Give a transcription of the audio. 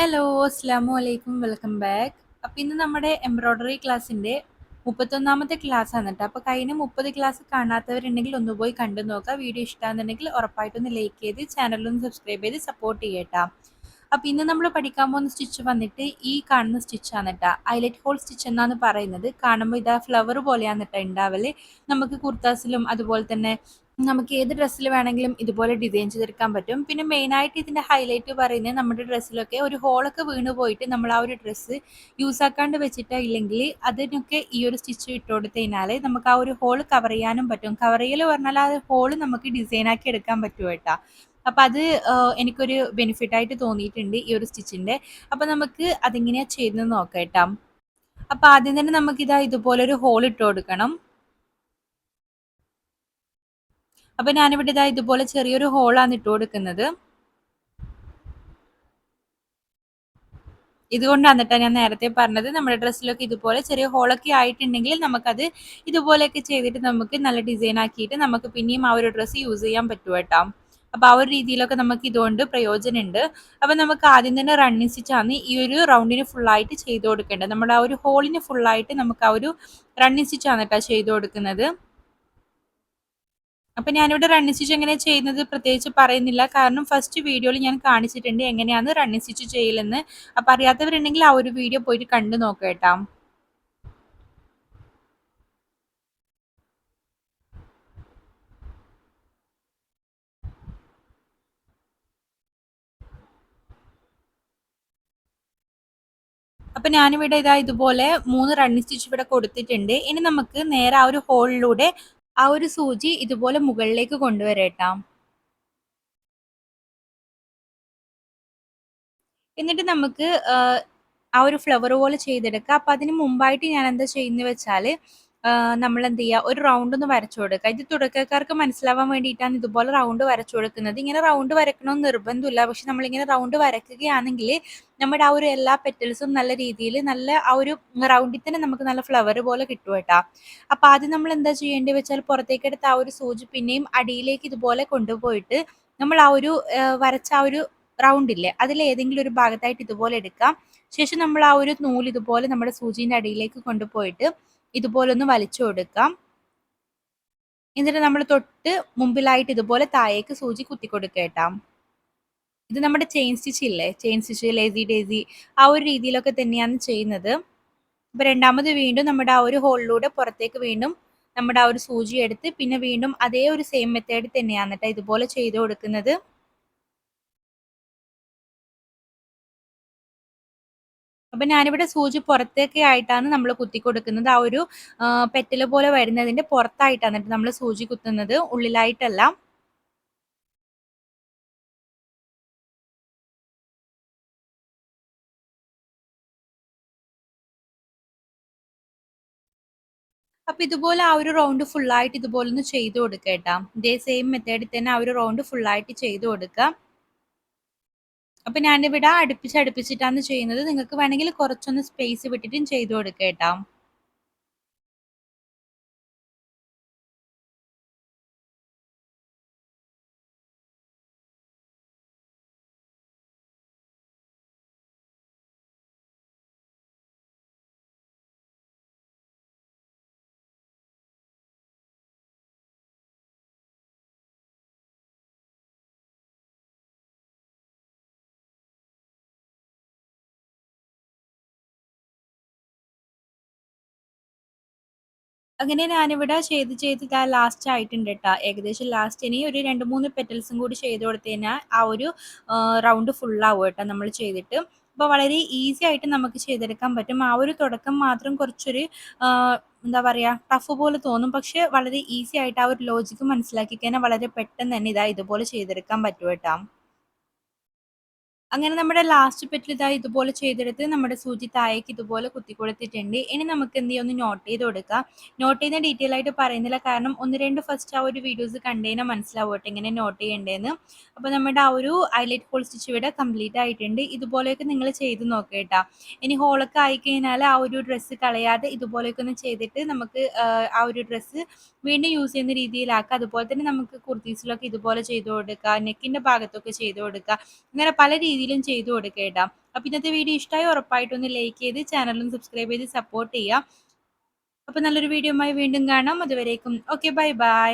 Hello അസ്ലാമു അലൈക്കും welcome back അപ്പം ഇന്ന് നമ്മുടെ എംബ്രോയ്ഡറി ക്ലാസ്സിന്റെ മുപ്പത്തൊന്നാമത്തെ ക്ലാസ് ആണ് കേട്ടോ. അപ്പോൾ കഴിഞ്ഞ മുപ്പത് ക്ലാസ് കാണാത്തവരുണ്ടെങ്കിൽ ഒന്ന് പോയി കണ്ടു നോക്കുക. വീഡിയോ ഇഷ്ടമാണെന്നുണ്ടെങ്കിൽ ഉറപ്പായിട്ടൊന്ന് ലൈക്ക് ചെയ്ത് ചാനലൊന്ന് സബ്സ്ക്രൈബ് ചെയ്ത് സപ്പോർട്ട് ചെയ്യട്ടോ അപ്പം ഇന്ന് നമ്മൾ പഠിക്കാൻ പോകുന്ന സ്റ്റിച്ച് വന്നിട്ട് ഈ കാണുന്ന സ്റ്റിച്ചാണ് കേട്ടോ. ഹൈലൈറ്റ് ഹോൾ സ്റ്റിച്ച് എന്നാണ് പറയുന്നത്. കാണുമ്പോൾ ഇതാ ഫ്ലവർ പോലെയാണ് കേട്ടോ ഉണ്ടാവൽ. നമുക്ക് കുർത്താസിലും അതുപോലെ തന്നെ നമുക്ക് ഏത് ഡ്രസ്സിൽ വേണമെങ്കിലും ഇതുപോലെ ഡിസൈൻ ചെയ്തെടുക്കാൻ പറ്റും. പിന്നെ മെയിനായിട്ട് ഇതിന്റെ ഹൈലൈറ്റ് പറയുന്നത് നമ്മുടെ ഡ്രസ്സിലൊക്കെ ഒരു ഹോളൊക്കെ വീണ് പോയിട്ട് നമ്മൾ ആ ഒരു ഡ്രസ്സ് യൂസ് ആക്കാണ്ട് വെച്ചിട്ട് ഇല്ലെങ്കിൽ അതിനൊക്കെ ഈ ഒരു സ്റ്റിച്ച് ഇട്ട് കൊടുത്തു നമുക്ക് ആ ഒരു ഹോൾ കവർ ചെയ്യാനും പറ്റും. കവർ ചെയ്യൽ പറഞ്ഞാൽ ആ ഹോൾ നമുക്ക് ഡിസൈൻ ആക്കി എടുക്കാൻ പറ്റും കേട്ടോ. അപ്പം അത് എനിക്കൊരു ബെനിഫിറ്റ് ആയിട്ട് തോന്നിയിട്ടുണ്ട് ഈ ഒരു സ്റ്റിച്ചിന്റെ അപ്പം നമുക്ക് അതെങ്ങനെയാണ് ചെയ്തെന്ന് നോക്കാം കേട്ടോ. അപ്പം ആദ്യം തന്നെ നമുക്കിതാ ഇതുപോലെ ഒരു ഹോൾ ഇട്ട് കൊടുക്കണം അപ്പൊ ഞാനിവിടെ ഇതാ ഇതുപോലെ ചെറിയൊരു ഹോളാണ് ഇട്ട് കൊടുക്കുന്നത്. ഇതുകൊണ്ടാണ് കേട്ടോ ഞാൻ നേരത്തെ പറഞ്ഞത് നമ്മുടെ ഡ്രസ്സിലൊക്കെ ഇതുപോലെ ചെറിയ ഹോളൊക്കെ ആയിട്ടുണ്ടെങ്കിൽ നമുക്കത് ഇതുപോലെയൊക്കെ ചെയ്തിട്ട് നമുക്ക് നല്ല ഡിസൈൻ ആക്കിയിട്ട് നമുക്ക് പിന്നെയും ആ ഒരു ഡ്രസ്സ് യൂസ് ചെയ്യാൻ പറ്റും കേട്ടോ. അപ്പൊ ആ ഒരു രീതിയിലൊക്കെ നമുക്ക് ഇതുകൊണ്ട് പ്രയോജനമുണ്ട്. അപ്പൊ നമുക്ക് ആദ്യം തന്നെ റണ്ണിങ് സ്റ്റിച്ചാണ് ഈ ഒരു റൗണ്ടിന് ഫുള്ളായിട്ട് ചെയ്ത് കൊടുക്കേണ്ടത്. നമ്മുടെ ആ ഒരു ഹോളിന് ഫുള്ളായിട്ട് നമുക്ക് ആ ഒരു റണ്ണിങ് സ്റ്റിച്ചാണ് കേട്ടോ ചെയ്ത് കൊടുക്കുന്നത്. അപ്പം ഞാനിവിടെ റണ്ണിങ് സ്റ്റിച്ച് എങ്ങനെ ചെയ്യുന്നത് പ്രത്യേകിച്ച് പറയുന്നില്ല. കാരണം ഫസ്റ്റ് വീഡിയോയിൽ ഞാൻ കാണിച്ചിട്ടുണ്ട് എങ്ങനെയാണ് റണ്ണിങ് സ്റ്റിച്ച് ചെയ്യലെന്ന്. അപ്പം അറിയാത്തവരുണ്ടെങ്കിൽ ആ ഒരു വീഡിയോ പോയിട്ട് കണ്ടു നോക്കാം കേട്ടോ. അപ്പം ഞാനിവിടെ ഇതാ ഇതുപോലെ മൂന്ന് റണ്ണിങ് സ്റ്റിച്ച് ഇവിടെ കൊടുത്തിട്ടുണ്ട്. ഇനി നമുക്ക് നേരെ ആ ഒരു ഹോളിലൂടെ ആ ഒരു സൂചി ഇതുപോലെ മുകളിലേക്ക് കൊണ്ടുവരേട്ടാം. എന്നിട്ട് നമുക്ക് ആ ഒരു ഫ്ലവർ പോലെ ചെയ്തെടുക്കാം. അപ്പം അതിന് മുമ്പായിട്ട് ഞാൻ എന്താ ചെയ്യുന്നത് വെച്ചാൽ നമ്മൾ എന്ത് ചെയ്യുക ഒരു റൗണ്ട് ഒന്ന് വരച്ചു കൊടുക്കുക ഇത് തുടക്കക്കാർക്ക് മനസ്സിലാവാൻ വേണ്ടിയിട്ടാണ് ഇതുപോലെ റൗണ്ട് വരച്ചു കൊടുക്കുന്നത്. ഇങ്ങനെ റൗണ്ട് വരക്കണമെന്ന് നിർബന്ധമില്ല. പക്ഷെ നമ്മളിങ്ങനെ റൗണ്ട് വരക്കുകയാണെങ്കിൽ നമ്മുടെ ആ ഒരു എല്ലാ പെറ്റൽസും നല്ല രീതിയിൽ നല്ല ആ ഒരു റൗണ്ടിൽ തന്നെ നമുക്ക് നല്ല ഫ്ലവർ പോലെ കിട്ടും കേട്ടോ. അപ്പം ആദ്യം നമ്മൾ എന്താ ചെയ്യേണ്ടി വെച്ചാൽ പുറത്തേക്ക് എടുത്ത ആ ഒരു സൂചി പിന്നെയും അടിയിലേക്ക് ഇതുപോലെ കൊണ്ടുപോയിട്ട് നമ്മൾ ആ ഒരു വരച്ച ആ ഒരു റൗണ്ട് ഇല്ലേ അതിൽ ഏതെങ്കിലും ഒരു ഭാഗത്തായിട്ട് ഇതുപോലെ എടുക്കാം. ശേഷം നമ്മൾ ആ ഒരു നൂൽ ഇതുപോലെ നമ്മുടെ സൂചിന്റെ അടിയിലേക്ക് കൊണ്ടുപോയിട്ട് ഇതുപോലെ ഒന്ന് വലിച്ചു കൊടുക്കാം. എന്നിട്ട് നമ്മൾ തൊട്ട് മുമ്പിലായിട്ട് ഇതുപോലെ താഴേക്ക് സൂചി കുത്തി കൊടുക്കേട്ടാം ഇത് നമ്മുടെ ചെയിൻ സ്റ്റിച്ച് ഇല്ലേ? ചെയിൻ സ്റ്റിച്ച് ലേസി ഡേസി ആ ഒരു രീതിയിലൊക്കെ തന്നെയാണ് ചെയ്യുന്നത്. അപ്പൊ രണ്ടാമത് വീണ്ടും നമ്മുടെ ആ ഒരു ഹോളിലൂടെ പുറത്തേക്ക് വീണ്ടും നമ്മുടെ ആ ഒരു സൂചി എടുത്ത് പിന്നെ വീണ്ടും അതേ ഒരു സെയിം മെത്തേഡ് തന്നെയാണ് കേട്ടോ ഇതുപോലെ ചെയ്ത് കൊടുക്കുന്നത്. അപ്പം ഞാനിവിടെ സൂചി പുറത്തേക്ക് ആയിട്ടാണ് നമ്മൾ കുത്തി കൊടുക്കുന്നത്. ആ ഒരു പെറ്റൽ പോലെ വരുന്നതിന്റെ പുറത്തായിട്ടാണ് നമ്മൾ സൂചി കുത്തുന്നത്. ഉള്ളിലായിട്ടല്ല. അപ്പം ഇതുപോലെ ആ ഒരു റൗണ്ട് ഫുള്ളായിട്ട് ഇതുപോലെ ഒന്ന് ചെയ്ത് കൊടുക്കുക ഇതേ സെയിം മെത്തേഡിൽ തന്നെ ആ ഒരു റൗണ്ട് ഫുള്ളായിട്ട് ചെയ്ത് കൊടുക്കുക അപ്പം ഞാനിവിടെ അടുപ്പിച്ച് അടുപ്പിച്ചിട്ടാണ് ചെയ്യുന്നത്. നിങ്ങൾക്ക് വേണമെങ്കിൽ കുറച്ചൊന്ന് സ്പേസ് വിട്ടിട്ടും ചെയ്ത് കൊടുക്കുക കേട്ടോ. അങ്ങനെ ഞാനിവിടെ ചെയ്ത് ചെയ്ത് ഇതാ ലാസ്റ്റ് ആയിട്ടുണ്ട് കേട്ടോ ഏകദേശം ലാസ്റ്റ് ഇനി ഒരു രണ്ട് മൂന്ന് പെറ്റൽസും കൂടി ചെയ്ത് കൊടുത്തു കഴിഞ്ഞാൽ ആ ഒരു റൗണ്ട് ഫുള്ളാവും കേട്ടോ നമ്മൾ ചെയ്തിട്ട്. അപ്പോൾ വളരെ ഈസി ആയിട്ട് നമുക്ക് ചെയ്തെടുക്കാൻ പറ്റും. ആ ഒരു തുടക്കം മാത്രം കുറച്ചൊരു എന്താ പറയുക ടഫ് പോലെ തോന്നും. പക്ഷേ വളരെ ഈസി ആയിട്ട് ആ ഒരു ലോജിക്ക് മനസ്സിലാക്കി കഴിഞ്ഞാൽ വളരെ പെട്ടെന്ന് തന്നെ ഇതാ ഇതുപോലെ ചെയ്തെടുക്കാൻ പറ്റും കേട്ടോ അങ്ങനെ നമ്മുടെ ലാസ്റ്റ് പെറ്റിൽ ഇതാ ഇതുപോലെ ചെയ്തെടുത്ത് നമ്മുടെ സൂചി താഴേക്ക് ഇതുപോലെ കുത്തി കൊടുത്തിട്ടുണ്ട് ഇനി നമുക്ക് എന്ത് ചെയ്യാം? ഒന്ന് നോട്ട് ചെയ്ത് കൊടുക്കാം. നോട്ട് ചെയ്യുന്ന ഡീറ്റെയിൽ ആയിട്ട് പറയുന്നില്ല. കാരണം ഒന്ന് രണ്ട് ഫസ്റ്റ് ആ ഒരു വീഡിയോസ് കണ്ടുകഴിഞ്ഞാൽ മനസ്സിലാവട്ടെ ഇങ്ങനെ നോട്ട് ചെയ്യേണ്ടതെന്ന് അപ്പോൾ നമ്മുടെ ആ ഒരു ഹൈലൈറ്റ് ഹോൾ സ്റ്റിച്ച് ഇവിടെ കംപ്ലീറ്റ് ആയിട്ടുണ്ട്. ഇതുപോലെയൊക്കെ നിങ്ങൾ ചെയ്ത് നോക്കേട്ടാ ഇനി ഹോളൊക്കെ ആയിക്കഴിഞ്ഞാൽ ആ ഒരു ഡ്രസ്സ് കളയാതെ ഇതുപോലെയൊക്കെ ഒന്ന് ചെയ്തിട്ട് നമുക്ക് ആ ഒരു ഡ്രസ്സ് വീണ്ടും യൂസ് ചെയ്യുന്ന രീതിയിലാക്കുക അതുപോലെ തന്നെ നമുക്ക് കുർത്തീസിലൊക്കെ ഇതുപോലെ ചെയ്ത് കൊടുക്കുക നെക്കിന്റെ ഭാഗത്തൊക്കെ ചെയ്ത് കൊടുക്കുക അങ്ങനെ പല രീതിയിൽ രീതിയിലും ചെയ്തു കൊടുക്കുക കേട്ടോ. അപ്പൊ ഇന്നത്തെ വീഡിയോ ഇഷ്ടമായി ഉറപ്പായിട്ടൊന്ന് ലൈക്ക് ചെയ്ത് ചാനലും സബ്സ്ക്രൈബ് ചെയ്ത് സപ്പോർട്ട് ചെയ്യുക. അപ്പൊ നല്ലൊരു വീഡിയോ വീണ്ടും കാണാം. അതുവരേക്കും ഓക്കെ ബൈ ബൈ